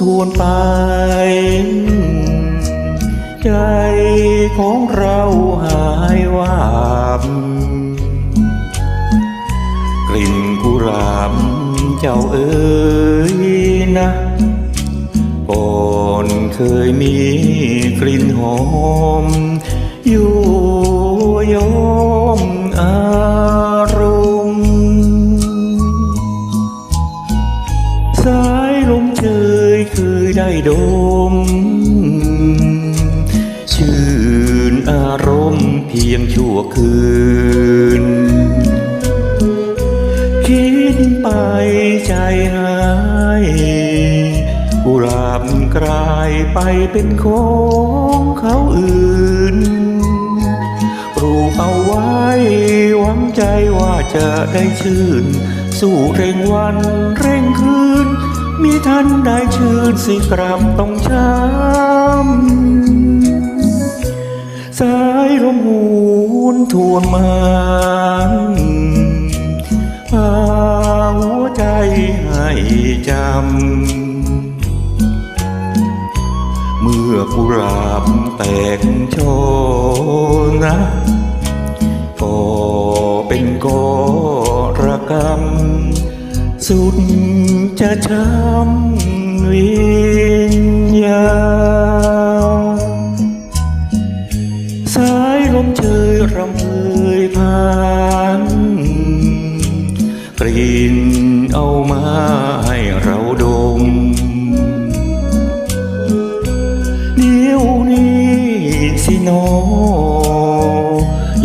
ทวนไป ใจของเราหายวาบ กลิ่นกุหลาบเจ้าเอ๋ยนะก่อนเคยมีกลิ่นหอมอยู่ ได้ดม ชื่นอารมณ์เพียงชั่วคืน คิดไปใจหายกุหลาบกลายไปเป็นของเขาอื่นปลูกเอาไว้หวังใจว่าจะได้ชื่น สู้เร่งวันเร่งคืน มีท่านได้ชื่นสิกลับต้องช้ำสายลมหูนทวนมันพาหัวใจให้จำ เมื่อกุหลาบแตกโชนะก็เป็นกรกรรม สุดจะช้ำวิญญาสายลมเชยรำเพยผ่านกลิ่นเอามาให้เราดมเดี๋ยวนี้สิหนอ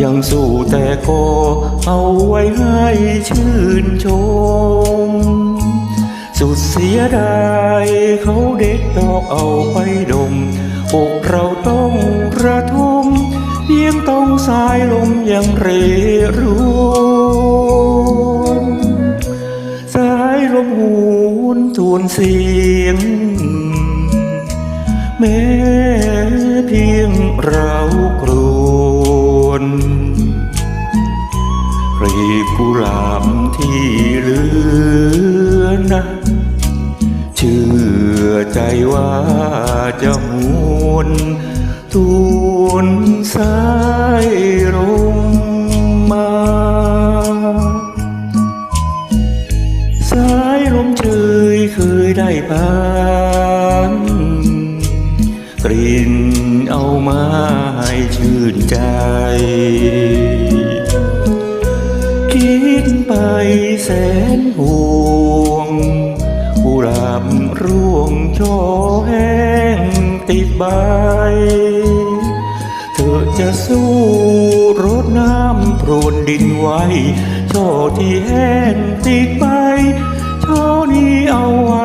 ยังสู้แต่ก็เอาไว้ให้ชื่นชม สุดเสียดายเขาเด็ดดอกเอาไปดมอกเราต้องระทมเพียงต้องสายลมยังเรรุนสายลมหูนทวนเสียง แม้เพียงเรากรวนรีบกุหลาบที่เหลือนะ ชื่อใจว่าจะหวนทวนสายลมมา สายลมเชยเคยได้ผ่านกลิ่นเอามาให้ชื่นใจ คิดไปแสนห่ว ร่วงช่อแห้งติดใบ เธอจะสู้รดน้ำโปรนดินไว้ ช่อที่แห้งติดไปช่อนี้เอาไว้ให้ชื่นบา